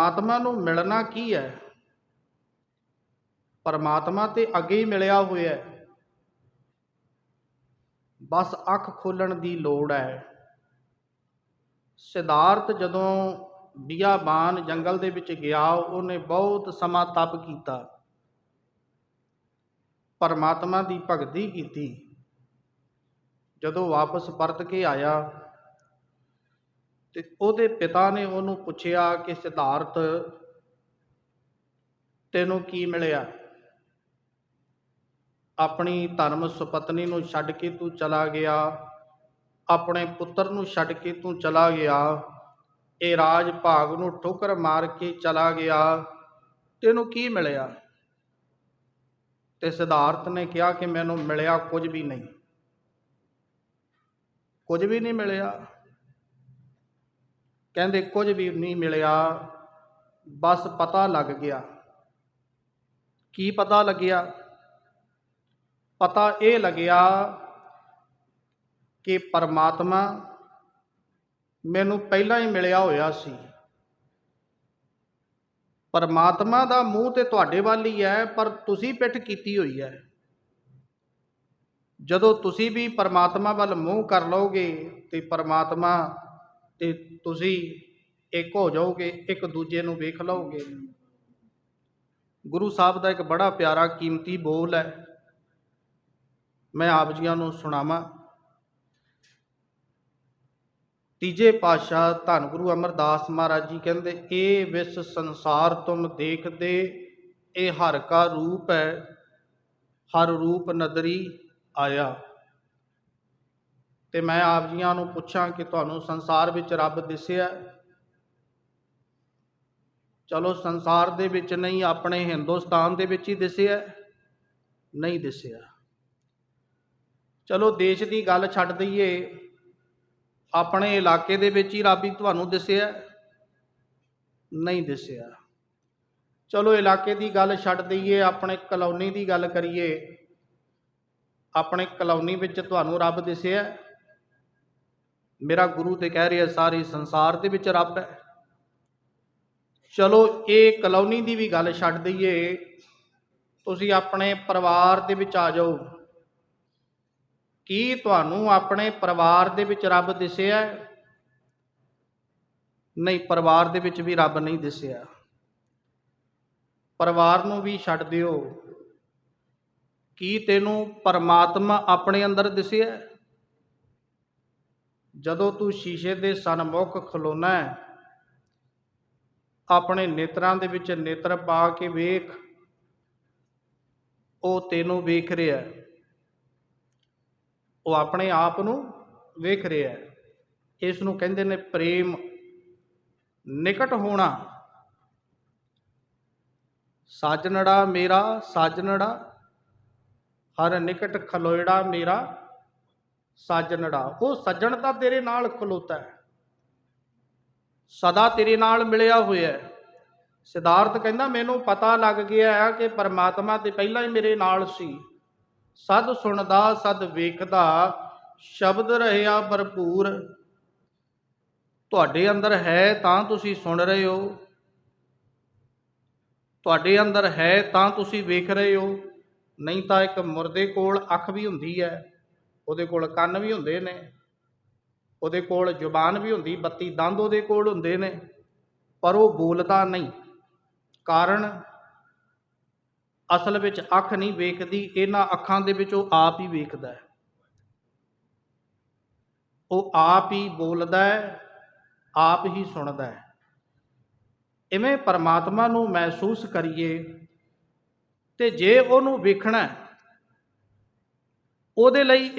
ਪਰਮਾਤਮਾ ਨੂੰ ਮਿਲਣਾ ਕੀ ਹੈ? ਪਰਮਾਤਮਾ ਤੇ ਅੱਗੇ ਹੀ ਮਿਲਿਆ ਹੋਇਆ ਹੈ। ਬਸ ਅੱਖ ਖੋਲਣ ਦੀ ਲੋੜ ਹੈ। ਸਿਧਾਰਥ ਜਦੋਂ ਬਿਆਬਾਨ ਜੰਗਲ ਦੇ ਵਿੱਚ ਗਿਆ, ਉਹਨੇ ਬਹੁਤ ਸਮਾਂ ਤਪ ਕੀਤਾ। ਪਰਮਾਤਮਾ ਦੀ ਭਗਤੀ ਕੀਤੀ। ਜਦੋਂ ਵਾਪਸ ਪਰਤ ਕੇ ਆਇਆ ਤੇ ਉਹਦੇ ਪਿਤਾ ਨੇ ਉਹਨੂੰ ਪੁੱਛਿਆ ਕਿ ਸਿਧਾਰਥ, ਤੈਨੂੰ ਕੀ ਮਿਲਿਆ? ਆਪਣੀ ਧਰਮ ਸੁਪਤਨੀ ਨੂੰ ਛੱਡ ਕੇ ਤੂੰ ਚਲਾ ਗਿਆ, ਆਪਣੇ ਪੁੱਤਰ ਨੂੰ ਛੱਡ ਕੇ ਤੂੰ ਚਲਾ ਗਿਆ, ਇਹ ਰਾਜ ਭਾਗ ਨੂੰ ਠੋਕਰ ਮਾਰ ਕੇ ਚਲਾ ਗਿਆ, ਤੈਨੂੰ ਕੀ ਮਿਲਿਆ? ਤੇ ਸਿਧਾਰਥ ਨੇ ਕਿਹਾ ਕਿ ਮੈਨੂੰ ਮਿਲਿਆ ਕੁਝ ਵੀ ਨਹੀਂ। ਕੁਝ ਵੀ ਨਹੀਂ ਮਿਲਿਆ। ਕਹਿੰਦੇ ਕੁਝ ਵੀ ਨਹੀਂ ਮਿਲਿਆ, ਬਸ ਪਤਾ ਲੱਗ ਗਿਆ। ਕੀ ਪਤਾ ਲੱਗਿਆ? ਪਤਾ ਇਹ ਲੱਗਿਆ ਕਿ ਪਰਮਾਤਮਾ ਮੈਨੂੰ ਪਹਿਲਾਂ ਹੀ ਮਿਲਿਆ ਹੋਇਆ ਸੀ। ਪਰਮਾਤਮਾ ਦਾ ਮੂੰਹ ਤੇ ਤੁਹਾਡੇ ਵੱਲ ਹੀ ਹੈ, ਪਰ ਤੁਸੀਂ ਪਿੱਠ ਕੀਤੀ ਹੋਈ ਹੈ। ਜਦੋਂ ਤੁਸੀਂ ਵੀ ਪਰਮਾਤਮਾ ਵੱਲ ਮੂੰਹ ਕਰ ਲਓਗੇ ਤੇ ਪਰਮਾਤਮਾ ਤੇ ਤੁਸੀਂ ਇੱਕ ਹੋ ਜਾਓਗੇ, ਇੱਕ ਦੂਜੇ ਨੂੰ ਵੇਖ ਲਓਗੇ। ਗੁਰੂ ਸਾਹਿਬ ਦਾ ਇੱਕ ਬੜਾ ਪਿਆਰਾ ਕੀਮਤੀ ਬੋਲ ਹੈ। ਮੈਂ ਆਪ ਜੀਆਂ ਨੂੰ ਸੁਣਾਵਾਂ। ਤੀਜੇ ਪਾਤਸ਼ਾਹ ਧੰਨ ਗੁਰੂ ਅਮਰਦਾਸ ਮਹਾਰਾਜ ਜੀ ਕਹਿੰਦੇ, ਇਹ ਵਿਸ ਸੰਸਾਰ ਤੁਮ ਦੇਖਦੇ, ਇਹ ਹਰ ਕਾ ਰੂਪ ਹੈ, ਹਰ ਰੂਪ ਨਦਰੀ ਆਇਆ। ਤੇ ਮੈਂ ਆਪ ਜੀਆਂ ਨੂੰ ਪੁੱਛਾਂ ਕਿ ਤੁਹਾਨੂੰ ਸੰਸਾਰ ਵਿੱਚ ਰੱਬ ਦਿਸਿਆ ਚਲੋ, ਸੰਸਾਰ ਦੇ ਵਿੱਚ ਨਹੀਂ, ਆਪਣੇ ਹਿੰਦੁਸਤਾਨ ਦੇ ਵਿੱਚ ਹੀ ਦਿਸਿਆ ਨਹੀਂ ਦਿਸਿਆ। ਚਲੋ, ਦੇਸ਼ ਦੀ ਗੱਲ ਛੱਡ ਦਈਏ, ਆਪਣੇ ਇਲਾਕੇ ਦੇ ਵਿੱਚ ਹੀ ਰੱਬ ਹੀ ਤੁਹਾਨੂੰ ਦਿਸਿਆ ਨਹੀਂ ਦਿਸਿਆ। ਚਲੋ, ਇਲਾਕੇ ਦੀ ਗੱਲ ਛੱਡ ਦਈਏ, ਆਪਣੇ ਕਲੋਨੀ ਦੀ ਗੱਲ ਕਰੀਏ, ਆਪਣੇ ਕਲੋਨੀ ਵਿੱਚ ਤੁਹਾਨੂੰ ਰੱਬ ਦਿਸਿਆ ਮੇਰਾ ਗੁਰੂ ਤੇ ਕਹਿ ਰਿਹਾ ਸਾਰੇ ਸੰਸਾਰ ਦੇ ਵਿੱਚ ਰੱਬ ਹੈ। ਚਲੋ ਇਹ ਕਲੋਨੀ ਦੀ ਵੀ ਗੱਲ ਛੱਡ ਦਈਏ। ਤੁਸੀਂ ਆਪਣੇ ਪਰਿਵਾਰ ਦੇ ਵਿੱਚ ਆ ਜਾਓ। ਕੀ ਤੁਹਾਨੂੰ ਆਪਣੇ ਪਰਿਵਾਰ ਦੇ ਵਿੱਚ ਰੱਬ ਦਿਸਿਆ ਨਹੀਂ, ਪਰਿਵਾਰ ਦੇ ਵਿੱਚ ਵੀ ਰੱਬ ਨਹੀਂ ਦਿਸਿਆ। ਪਰਿਵਾਰ ਨੂੰ ਵੀ ਛੱਡ ਦਿਓ। ਕੀ ਤੈਨੂੰ ਪਰਮਾਤਮਾ ਆਪਣੇ ਅੰਦਰ ਦਿਸਿਆ ਜਦੋਂ ਤੂੰ ਸ਼ੀਸ਼ੇ ਦੇ ਸਨਮੁਖ ਖਲੋਣਾ ਹੈ, ਆਪਣੇ ਨੇਤਰਾਂ ਦੇ ਵਿੱਚ ਨੇਤਰ ਪਾ ਕੇ ਵੇਖ, ਉਹ ਤੈਨੂੰ ਵੇਖ ਰਿਹਾ ਉਹ ਆਪਣੇ ਆਪ ਨੂੰ ਵੇਖ ਰਿਹਾ ਹੈ। ਇਸ ਨੂੰ ਕਹਿੰਦੇ ਨੇ ਪ੍ਰੇਮ। ਨਿਕਟ ਹੋਣਾ। ਸਾਜਣੜਾ ਮੇਰਾ ਸਾਜਣੜਾ ਹਰ ਨਿਕਟ ਖਲੋਇੜਾ ਮੇਰਾ। ਸਾਜਣੜਾ। ਉਹ ਸੱਜਣ ਤਾਂ ਤੇਰੇ ਨਾਲ ਖਲੋਤਾ ਹੈ। ਸਦਾ ਤੇਰੇ ਨਾਲ ਮਿਲਿਆ ਹੋਇਆ ਹੈ। ਸਿਧਾਰਥ ਕਹਿੰਦਾ, ਮੈਨੂੰ ਪਤਾ ਲੱਗ ਗਿਆ ਹੈ ਕਿ ਪਰਮਾਤਮਾ ਤੇ ਪਹਿਲਾਂ ਹੀ ਮੇਰੇ ਨਾਲ ਸੀ। ਸਦ ਸੁਣਦਾ, ਸਦ ਵੇਖਦਾ, ਸ਼ਬਦ ਰਹਿਆ ਭਰਪੂਰ। ਤੁਹਾਡੇ ਅੰਦਰ ਹੈ ਤਾਂ ਤੁਸੀਂ ਸੁਣ ਰਹੇ ਹੋ। ਤੁਹਾਡੇ ਅੰਦਰ ਹੈ ਤਾਂ ਤੁਸੀਂ ਵੇਖ ਰਹੇ ਹੋ। ਨਹੀਂ ਤਾਂ ਇੱਕ ਮੁਰਦੇ ਕੋਲ ਅੱਖ ਵੀ ਹੁੰਦੀ ਹੈ। ਉਹਦੇ ਕੋਲ ਕੰਨ ਵੀ ਹੁੰਦੇ ਨੇ, ਉਹਦੇ ਕੋਲ ਜ਼ੁਬਾਨ ਵੀ ਹੁੰਦੀ 32 ਦੰਦ ਉਹਦੇ ਕੋਲ ਹੁੰਦੇ ਨੇ, ਪਰ ਉਹ ਬੋਲਦਾ ਨਹੀਂ। ਕਾਰਨ ਅਸਲ ਵਿੱਚ ਅੱਖ ਨਹੀਂ ਵੇਖਦੀ, ਇਹਨਾਂ ਅੱਖਾਂ ਦੇ ਵਿੱਚ ਉਹ ਆਪ ਹੀ ਵੇਖਦਾ ਹੈ। ਉਹ ਆਪ ਹੀ ਬੋਲਦਾ ਹੈ, ਆਪ ਹੀ ਸੁਣਦਾ ਹੈ। ਇਵੇਂ ਪਰਮਾਤਮਾ ਨੂੰ ਮਹਿਸੂਸ ਕਰੀਏ ਤੇ ਜੇ ਉਹਨੂੰ ਵੇਖਣਾ ਉਹਦੇ ਲਈ